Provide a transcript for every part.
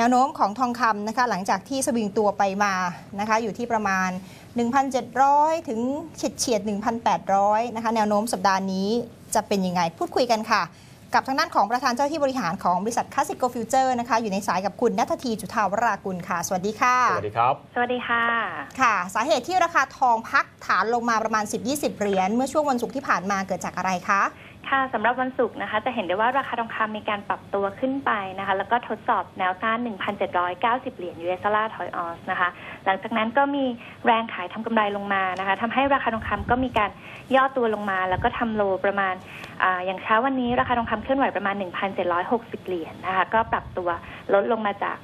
แนวโน้มของทองคำนะคะหลังจากที่สวิงตัวไปมานะคะอยู่ที่ประมาณ 1,700 ถึงเฉียดเฉียด1,800 นะคะแนวโน้มสัปดาห์นี้จะเป็นยังไงพูดคุยกันค่ะ กับทางด้านของประธานเจ้าที่บริหารของบริษัทค a สิโกฟิวเจอร์นะคะอยู่ในสายกับคุณนัททีจุธาวรากุลค่ะ สวัสดีค่ะ สวัสดีครับ สวัสดีค่ะ ค่ะ สาเหตุที่ราคาทองพักฐานลงมาประมาณ 10-20 เหรียญเมื่อช่วงวันศุกร์ที่ผ่านมาเกิดจากอะไรคะ ค่ะสำหรับวันศุกร์นะคะ จะเห็นได้ว่าราคาทองคำมีการปรับตัวขึ้นไปนะคะ แล้วก็ทดสอบแนวต้าน 1,790 เหรียญ US ดอลลาร์ทอยออสนะคะ หลังจากนั้นก็มีแรงขายทำกำไรลงมานะคะทำให้ราคาทองคำก็มีการย่อตัวลงมา แล้วก็ทำโลประมาณ อย่างเช้าวันนี้ราคาทองคำเคลื่อนไหวประมาณ 1,760 เหรียญนะคะ ก็ปรับตัวลดลงมาจาก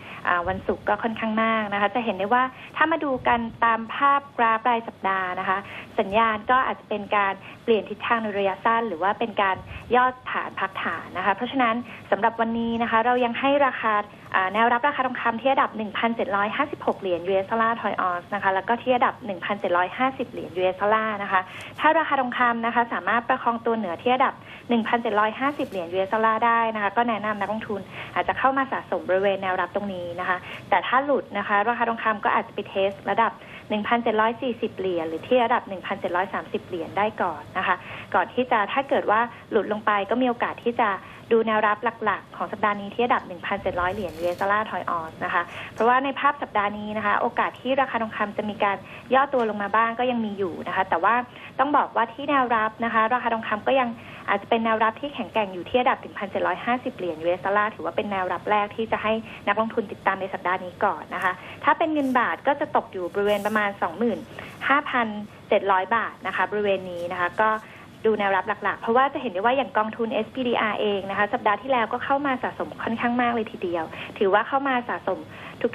วันศุกร์ก็ค่อนข้างมากนะคะ จะเห็นได้ว่าถ้ามาดูกันตามภาพกราฟรายสัปดาห์นะคะ สัญญาณก็อาจจะเป็นการเปลี่ยนทิศทางในระยะสั้น หรือว่าเป็นการยอดฐานพักฐานนะคะ เพราะฉะนั้นสำหรับวันนี้นะคะ เรายังให้ราคาแนวรับราคาทองคำที่ระดับ 1,756 เหรียญ US ดอลลาร์ทอยออนซ์นะคะ แล้วก็ที่ระดับ 1,750 เหรียญ US ดอลลาร์นะคะ ถ้าราคาทองคำนะคะ สามารถประคองตัวเหนือที่ระดับ 1,750 เหรียญ US ดอลลาร์ได้นะคะ ก็แนะนำนักลงทุนอาจจะเข้ามาสะสมบริเวณแนวรับตรงนี้นะคะ แต่ถ้าหลุดนะคะ ราคาทองคำก็อาจจะไปเทสระดับ 1,740 เหรียญหรือที่ระดับ 1,730 เหรียญได้ก่อนนะคะ ก่อนที่จะถ้าเกิดว่าหลุดลงไปก็มีโอกาสที่จะดูแนวรับหลักๆ ของสัปดาห์นี้ที่ระดับ 1,700 เหรียญ US ดอลลาร์ถอยออนนะคะ เพราะว่าในภาพสัปดาห์นี้นะคะ โอกาสที่ราคาทองคำจะมีการย่อตัวลงมาบ้างก็ยังมีอยู่นะคะ แต่ว่าต้องบอกว่าที่แนวรับนะคะ ราคาทองคำก็ยัง อาจจะเป็นแนวรับที่แข็งแกร่งอยู่ที่ระดับ1,750 เหรียญ US ดอลลาร์ถือว่าเป็นแนวรับแรกที่จะให้นักลงทุนติดตามในสัปดาห์นี้ก่อนนะคะ ถ้าเป็นเงินบาทก็จะตกอยู่บริเวณประมาณ 25,700 บาทนะคะ บริเวณนี้นะคะ ก็ ดูแนวรับหลักๆ เพราะว่าจะเห็นได้ว่าอย่างกองทุน SPDR เองนะคะสัปดาห์ที่แล้วก็เข้ามาสะสมค่อนข้างมากเลยทีเดียว ถือว่าเข้ามาสะสม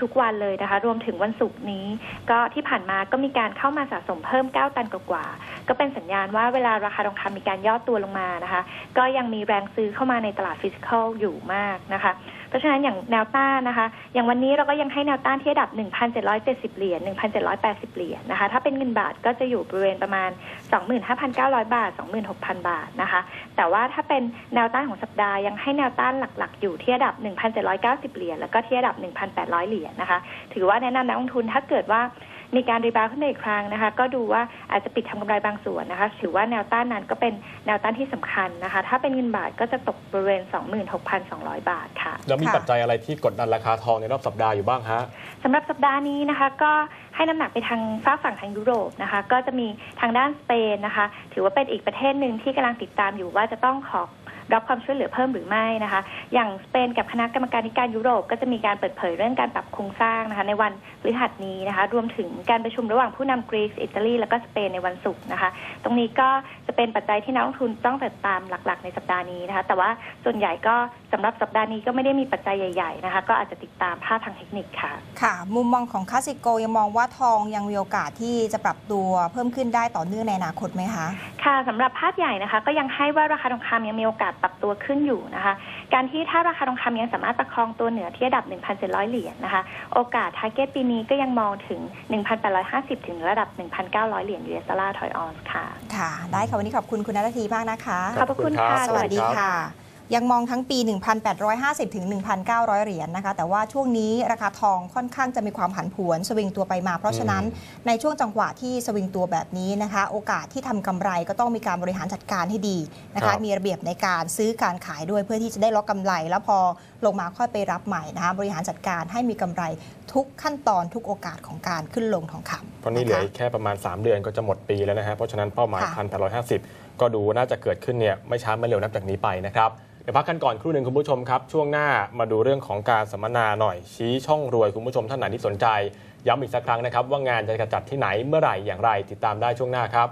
ทุกๆวันเลยนะคะ รวมถึงวันศุกร์นี้ ก็ที่ผ่านมาก็มีการเข้ามาสะสมเพิ่ม 9 ตันกว่าๆก็เป็นสัญญาณว่าเวลาราคาทองคำมีการย่อตัวลงมานะคะ ก็ยังมีแรงซื้อเข้ามาในตลาดฟิสิกอลอยู่มากนะคะ เพราะฉะนั้นอย่างแนวต้านนะคะ อย่างวันนี้เราก็ยังให้แนวต้านที่ระดับ 1,770 เหรียญ 1,780 เหรียญนะคะ ถ้าเป็นเงินบาทก็จะอยู่บริเวณประมาณ 25,900 บาท 26,000 บาทนะคะ แต่ว่าถ้าเป็นแนวต้านของสัปดาห์ยังให้แนวต้านหลักๆ อยู่ที่ระดับ 1,790 เหรียญ แล้วก็ที่ระดับ 1,800 เหรียญนะคะ ถือว่าแนะนำนักลงทุนถ้าเกิดว่า มีการรีบาวด์ขึ้นมาอีกครั้งนะคะ ก็ดูว่าอาจจะปิดทำกำไรบางส่วนนะคะ ถือว่าแนวต้านนั้นก็เป็นแนวต้านที่สำคัญนะคะ ถ้าเป็นเงินบาทก็จะตกบริเวณ 26,200 บาทค่ะ แล้วมีค่ะปัจจัยอะไรที่กดดันราคาทองในรอบสัปดาห์อยู่บ้างฮะสำหรับสัปดาห์นี้นะคะ ก็ให้น้ำหนักไปทางฝ้ากฝั่งทางยุโรปนะคะ ก็จะมีทางด้านสเปนนะคะ ถือว่าเป็นอีกประเทศหนึ่งที่กำลังติดตามอยู่ว่าจะต้องขอ รับความช่วยเหลือเพิ่มหรือไม่นะคะ อย่างสเปนกับคณะกรรมการนิการยุโรปก็จะมีการเปิดเผยเรื่องการปรับโครงสร้างนะคะ ในวันพฤหัสนี้นะคะ รวมถึงการประชุมระหว่างผู้นำกรีซอิตาลีแล้วก็สเปนในวันศุกร์นะคะ ตรงนี้ก็จะเป็นปัจจัยที่นักลงทุนต้องติดตามหลัก ๆ ในสัปดาห์นี้นะคะ แต่ว่าส่วนใหญ่ก็สำหรับสัปดาห์นี้ก็ไม่ได้มีปัจจัยใหญ่ๆนะคะ ก็อาจจะติดตามภาพทางเทคนิคค่ะ ค่ะ มุมมองของค a สิโกยังมองว่าทองยังมีโอกาสที่จะปรับตัวเพิ่มขึ้นได้ต่อเนื่องในอนาคตไหมคะ ค่ะสำหรับภาพใหญ่นะคะ ก็ยังให้ว่าราคาทองคำยังมีโอกาสปรับตัวขึ้นอยู่นะคะ การที่ถ้าราคาทองคำยังสามารถประคองตัวเหนือที่ระดับ 1,700 เหรียญนะคะ โอกาสทาร์เก็ตปีนี้ก็ยังมองถึง 1,850 ถึงระดับ 1,900 เหรียญ US ดอลลาร์ถอยออนซ์ค่ะ ค่ะ ได้ค่ะ วันนี้ขอบคุณคุณนัททีมากนะคะ ขอบพระคุณค่ะ สวัสดีค่ะ ยังมองทั้งปี 1,850 ถึง 1,900 เหรียญนะคะ แต่ว่าช่วงนี้ราคาทองค่อนข้างจะมีความผันผวนสวิงตัวไปมา เพราะฉะนั้นในช่วงจังหวะที่สวิงตัวแบบนี้นะคะ โอกาสที่ทำกำไรก็ต้องมีการบริหารจัดการให้ดีนะครัคะบมีระเบียบในการซื้อการขายด้วยเพื่อที่จะได้ล็อกกำไร แล้วพอลงมาค่อยไปรับใหม่นะคะบริหารจัดการให้มีกำไรทุกขั้นตอนทุกโอกาสของการขึ้นลงทองคำเพราะนี่เหลือคอีกแค่ประมาณ 3 เดือนก็จะหมดปีแล้วนะฮะเพราะฉะนั้นเป้าหมายค่ะ1,850 ก็ดูว่าน่าจะเกิดขึ้นเนี่ยไม่ช้าไม่เร็วนับจากนี้ไปนะครับเดี๋ยวพักกันก่อนครู่หนึ่งคุณผู้ชมครับ ช่วงหน้ามาดูเรื่องของการสัมมนาหน่อย ชี้ช่องรวยคุณผู้ชมท่านไหนที่สนใจ ย้ำอีกสักครั้งนะครับว่างานจะจัดที่ไหนเมื่อไหร่อย่างไร ติดตามได้ช่วงหน้าครับ